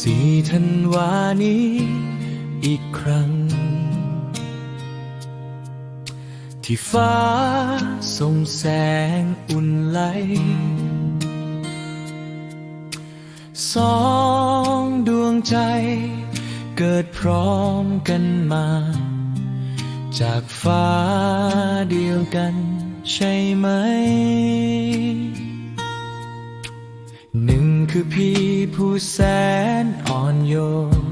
สี่ธันวานี้อีกครั้ง ที่ฟ้าส่งแสงอุ่นไหลสองดวงใจเกิดพร้อมกันมา จากฟ้าเดียวกันใช่ไหม หนึ่งคือพี่ แสนอ่อนโยน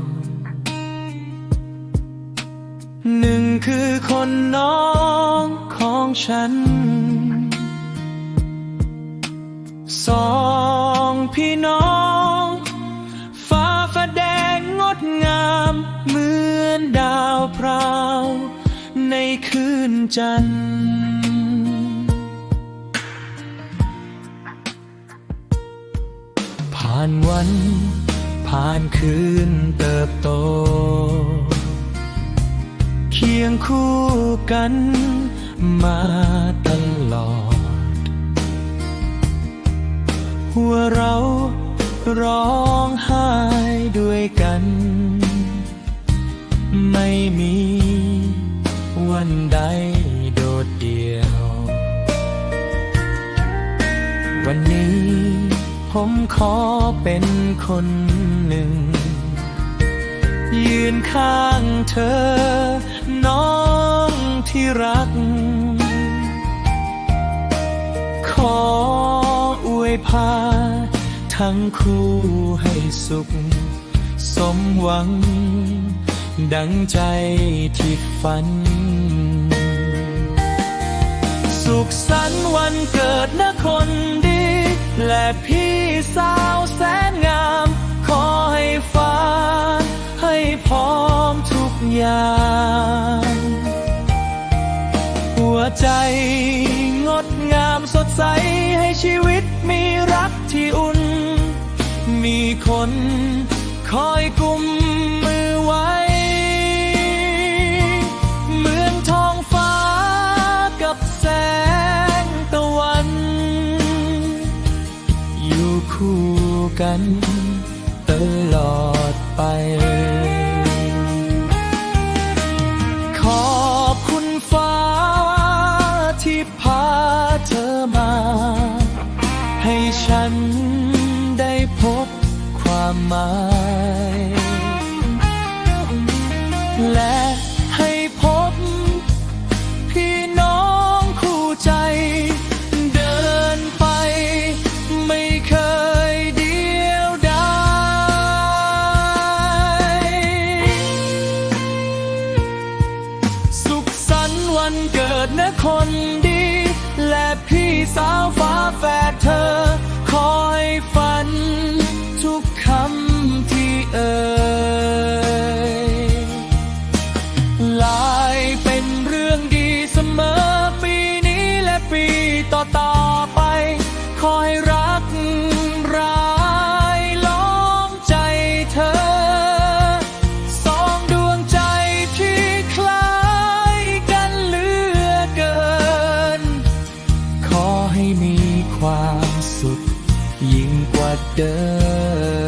หนึ่งคือคนน้องของฉัน สองพี่น้องฟ้าฟ้าแดงงดงามเหมือนดาวพราว ในคืนจันทร์านวัน ผ่านคืนเติบโต เคียงคู่กันมาตลอด หัวเราร้องไห้ด้วยกัน ไม่มีวันใดโดดเดี่ยว วันนี้ ผมขอเป็นคนหนึ่ง ยืนข้างเธอ น้องที่รัก ขออวยพา ทั้งคู่ให้สุข สมหวัง ดังใจที่ฝัน สุขสันต์วันเกิดนะคนดี และพี่สาวแสนงาม ขอให้ฟ้า ให้พร้อมทุกอย่าง หัวใจงดงามสดใส ให้ชีวิตมีรักที่อุ่น มีคนคอยกุม คู่กันตลอดไป ขอบคุณฟ้าที่พาเธอมา ให้ฉันได้พบความหมายและ กิดนะคนดี และพี่สาวฟ้าแฝดเธอ คอยฝัน ทุกคำที่เอ่ยลายเป็นเรื่องดีเสมอปีนี้และปีต่อตา ให้มีความสุขยิ่งกว่าเดิม